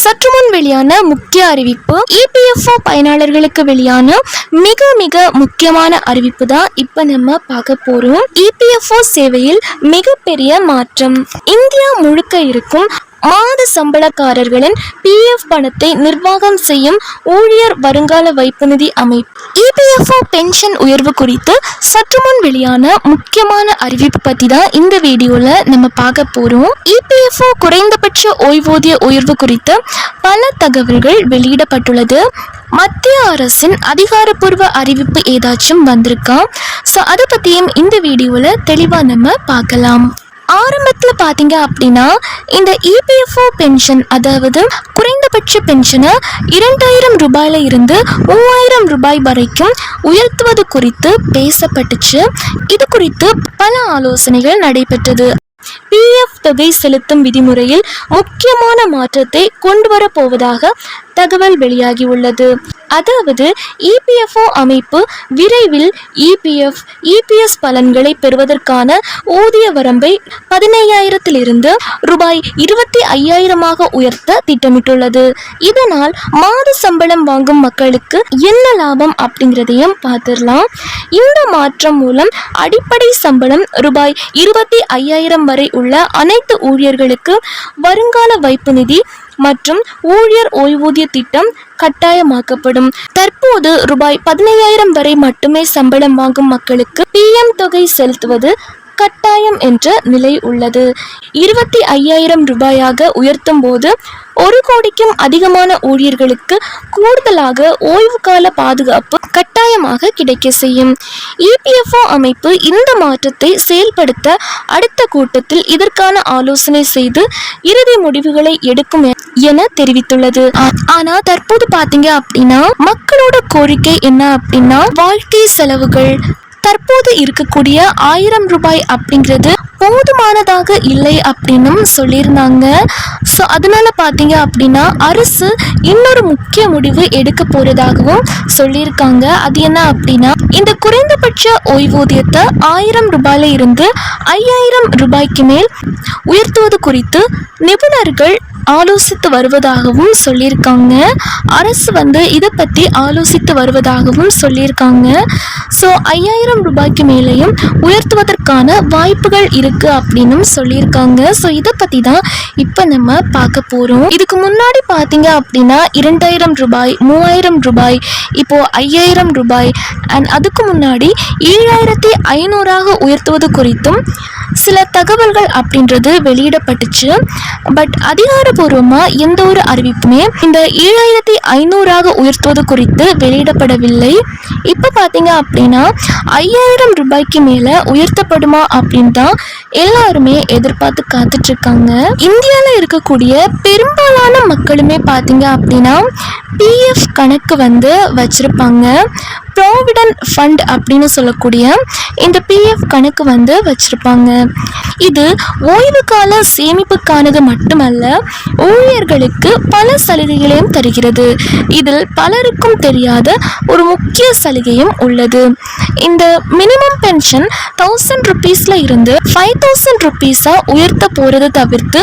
சற்று முன் வெளியான முக்கிய அறிவிப்பு. இபிஎஃப்ஓ பயனாளர்களுக்கு வெளியான மிக மிக முக்கியமான அறிவிப்பு தான் இப்ப நம்ம பார்க்க போறோம். இபிஎஃப்ஓ சேவையில் மிகப்பெரிய மாற்றம். இந்தியா முழுக்க இருக்கும் மாத சம்பளக்காரர்களின் பிஎஃப் பணத்தை நிர்வாகம் செய்யும் ஊழியர் வருங்கால வைப்பு நிதி அமைப்பு இபிஎஃப்ஓ பென்ஷன் உயர்வு குறித்து சற்று முன் வெளியான முக்கியமான அறிவிப்பு பத்தி தான் இந்த வீடியோல நம்ம பார்க்க போறோம். இபிஎஃப்ஓ குறைந்தபட்ச ஓய்வூதிய உயர்வு குறித்து பல தகவல்கள் வெளியிடப்பட்டுள்ளது. மத்திய அரசின் அதிகாரப்பூர்வ அறிவிப்பு ஏதாச்சும் வந்திருக்கா? ஸோ அதை பற்றியும் இந்த வீடியோவில் தெளிவாக நம்ம பார்க்கலாம். ஆரம்பத்தில் பார்த்தீங்க அப்படின்னா இந்த இபிஎஃப்ஓ பென்ஷன் அதாவது குறைந்தபட்ச பென்ஷனை இரண்டாயிரம் ரூபாயில் இருந்து மூவாயிரம் ரூபாய் வரைக்கும் உயர்த்துவது குறித்து பேசப்பட்டுச்சு. இது குறித்து பல ஆலோசனைகள் நடைபெற்றது. பிஎஃப் தொகை செலுத்தும் விதிமுறையில் முக்கியமான மாற்றத்தை கொண்டு வரப் போவதாக தகவல் வெளியாகியுள்ளது. அதாவது இபிஎஃப்ஓ அமைப்பு விரைவில் இபிஎஃப் இபிஎஸ் பலன்களை பெறுவதற்கான ஊதிய வரம்பை பதினையாயிரத்திலிருந்து ரூபாய் இருபத்தி ஐயாயிரமாக உயர்த்த திட்டமிட்டுள்ளது. இதனால் மாத சம்பளம் வாங்கும் மக்களுக்கு என்ன லாபம் அப்படிங்கிறதையும் பார்த்துடலாம். இந்த மாற்றம் மூலம் அடிப்படை சம்பளம் ரூபாய் இருபத்தி ஐயாயிரம் வரை உள்ள அனைத்து ஊழியர்களுக்கு வருங்கால வைப்பு நிதி மற்றும் ஊழியர் ஓய்வூதிய திட்டம் கட்டாயமாக்கப்படும். தற்போது ரூபாய் பதினையாயிரம் வரை மட்டுமே சம்பளம் வாங்கும் மக்களுக்கு பிஎம் தொகை செலுத்துவது கட்டாயம் என்ற நிலை உள்ளது. இருபத்தி ஐயாயிரம் ரூபாயாக உயர்த்தும் போது ஒரு கோடிக்கும் அதிகமான ஊழியர்களுக்கு கூடுதலாக ஓய்வு கால பாதுகாப்பு கட்டாயமாக கிடைக்க செய்யும். இபிஎஃப்ஓ அமைப்பு இந்த மாற்றத்தை செயல்படுத்த அடுத்த கூட்டத்தில் இதற்கான ஆலோசனை செய்து இறுதி முடிவுகளை எடுக்கும் என தெரிவித்துள்ளது. ஆனா தற்போது பாத்தீங்க அப்படின்னா மக்களோட கோரிக்கை என்ன அப்படின்னா வாழ்க்கை செலவுகள். தற்போது இருக்கக்கூடிய ஆயிரம் ரூபாய் அப்படிங்கிறது போதுமானதாக இல்லை அப்படின்னும் சொல்லியிருந்தாங்க. ஸோ அதனால பார்த்தீங்க அப்படின்னா அரசு இன்னொரு முக்கிய முடிவு எடுக்க போறதாகவும் சொல்லியிருக்காங்க. அது என்ன அப்படின்னா இந்த குறைந்தபட்ச ஓய்வூதியத்தை ஆயிரம் ரூபாயில இருந்து ஐயாயிரம் ரூபாய்க்கு மேல் உயர்த்துவது குறித்து நிபுணர்கள் ஆலோசித்து வருவதாகவும் சொல்லியிருக்காங்க. அரசு வந்து இதை பற்றி ஆலோசித்து வருவதாகவும் சொல்லியிருக்காங்க. ஸோ ஐயாயிரம் ரூபாய்க்கு மேலேயும் உயர்த்துவதற்கான வாய்ப்புகள் இருக்குது அப்படின்னும் சொல்லியிருக்காங்க. ஸோ இதை பற்றி தான் இப்போ நம்ம பார்க்க போகிறோம் இதுக்கு முன்னாடி பார்த்தீங்க அப்படின்னா இரண்டாயிரம் ரூபாய் மூவாயிரம் ரூபாய் இப்போது ஐயாயிரம் ரூபாய் அண்ட் அதுக்கு முன்னாடி ஏழாயிரத்தி ஐநூறாக உயர்த்துவது குறித்தும் சில தகவல்கள் அப்படின்றது வெளியிடப்பட்டுச்சு. பட் அதிகாரப்பூர்வமாக எந்த ஒரு அறிவிப்புமே இந்த ஏழாயிரத்தி ஐநூறாக உயர்த்துவது குறித்து வெளியிடப்படவில்லை. இப்போ பார்த்தீங்க அப்படின்னா ஐயாயிரம் ரூபாய்க்கு மேலே உயர்த்தப்படுமா அப்படின்னு தான் எல்லாருமே எதிர்பார்த்து காத்துட்டு இருக்காங்க இந்தியாவில் இருக்கக்கூடிய பெரும்பாலான மக்களுமே பார்த்தீங்க அப்படின்னா பிஎஃப் கணக்கு வந்து வச்சிருப்பாங்க. ப்ராவிடன்ட் ஃபண்ட் அப்படின்னு சொல்லக்கூடிய இந்த பிஎஃப் கணக்கு வந்து வச்சுருப்பாங்க. இது ஓய்வு கால சேமிப்புக்கானது மட்டுமல்ல ஊழியர்களுக்கு பல சலுகைகளையும் தருகிறது. இதில் பலருக்கும் தெரியாத ஒரு முக்கிய சலுகையும் உள்ளது. இந்த மினிமம் பென்ஷன் தௌசண்ட் ருபீஸில் இருந்து ஃபைவ் தௌசண்ட் ருபீஸாக உயர்த்த போகிறத தவிர்த்து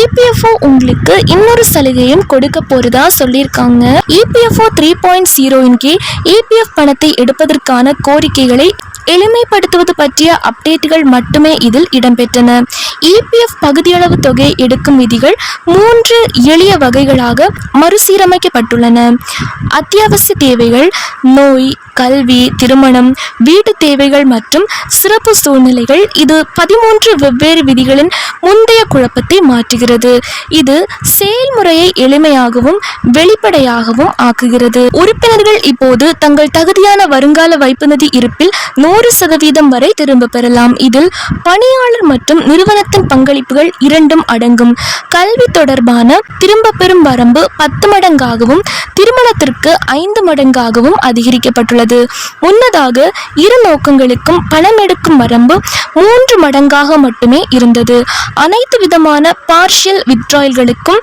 இபிஎஃப்ஓ உங்களுக்கு இன்னொரு சலுகையும் கொடுக்க போகிறதா சொல்லியிருக்காங்க. இபிஎஃப்ஓ த்ரீ பாயிண்ட் ஜீரோயின் கீழ் இபிஎஃப் பணத்தை எடுப்பதற்கான கோரிக்கைகளை எளிமைப்படுத்துவது பற்றிய அப்டேட்டுகள் மட்டுமே இதில் இடம்பெற்றன. இபிஎஃப் பகுதியளவு தொகை எடுக்கும் விதிகள் மூன்று எளிய வகைகளாக மறுசீரமைக்கப்பட்டுள்ளன. அத்தியாவசிய தேவைகள் நோய் கல்வி திருமணம் வீட்டு தேவைகள் மற்றும் சிறப்பு சூழ்நிலைகள் இது பதிமூன்று வெவ்வேறு விதிகளின் முந்தைய குழப்பத்தை மாற்றுகிறது. இது செயல்முறையை எளிமையாகவும் வெளிப்படையாகவும் ஆக்குகிறது. உறுப்பினர்கள் இப்போது தங்கள் தகுதியான வருங்கால வைப்பு நிதி இருப்பில் நூறு சதவீதம் வரை திரும்ப பெறலாம். இதில் பணியாளர் மற்றும் நிறுவனத்தின் பங்களிப்புகள் இரண்டும் அடங்கும். கல்வி தொடர்பான திரும்ப பெறும் வரம்பு பத்து மடங்காகவும் திருமணத்திற்கு ஐந்து மடங்காகவும் அதிகரிக்கப்பட்டுள்ளது. முன்னதாக இரு நோக்கங்களுக்கும் பணம் எடுக்கும் வரம்பு மூன்று மடங்காக மட்டுமே இருந்தது. அனைத்து விதமான பார்ஷியல் வித்ராயல்களுக்கும்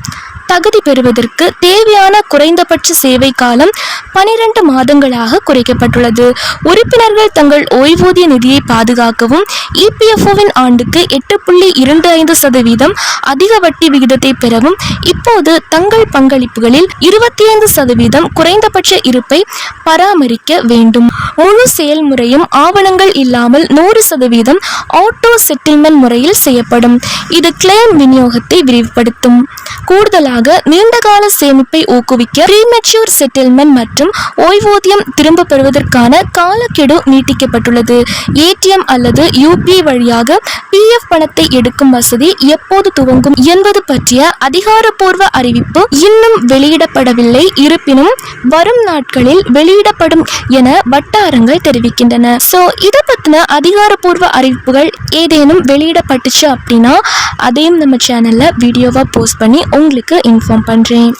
தகுதி பெறுவதற்கு தேவையான குறைந்தபட்ச சேவை காலம் பனிரெண்டு மாதங்களாக குறைக்கப்பட்டுள்ளது. உறுப்பினர்கள் தங்கள் ஓய்வூதிய நிதியை பாதுகாக்கவும் இபிஎஃப்ஓவின் ஆண்டுக்கு எட்டு புள்ளி இரண்டு ஐந்து சதவீதம் அதிக வட்டி விகிதத்தை பெறவும் இப்போது தங்கள் பங்களிப்புகளில் இருபத்தி ஐந்து சதவீதம் குறைந்தபட்ச இருப்பை பராமரிக்க வேண்டும். முழு செயல்முறையும் ஆவணங்கள் இல்லாமல் நூறு சதவீதம் ஆட்டோ செட்டில்மெண்ட் முறையில் செய்யப்படும். இது கிளைம் விநியோகத்தை விரிவுபடுத்தும். கூடுதலாக நீண்டகால சேமிப்பை ஊக்குவிக்க ப்ரீமெச்சூர் செட்டில்மெண்ட் மற்றும் ஓய்வூதியம் திரும்ப பெறுவதற்கான காலக்கெடு நீட்டிக்கப்பட்டுள்ளது. ஏடிஎம் அல்லது யூபி வழியாக பிஎஃப் பணத்தை எடுக்கும் வசதி எப்போது துவங்கும் என்பது பற்றிய அதிகாரப்பூர்வ அறிவிப்பு இன்னும் வெளியிடப்படவில்லை. இருப்பினும் வரும் நாட்களில் வெளியிடப்படும் என வட்டாரங்கள் தெரிவிக்கின்றன. ஸோ இதை பற்றின அதிகாரப்பூர்வ அறிவிப்புகள் ஏதேனும் வெளியிடப்பட்டுச்சு அப்படின்னா அதையும் நம்ம சேனலில் வீடியோவாக போஸ்ட் பண்ணி உங்களுக்கு இன்ஃபார்ம் பண்ணுறேன்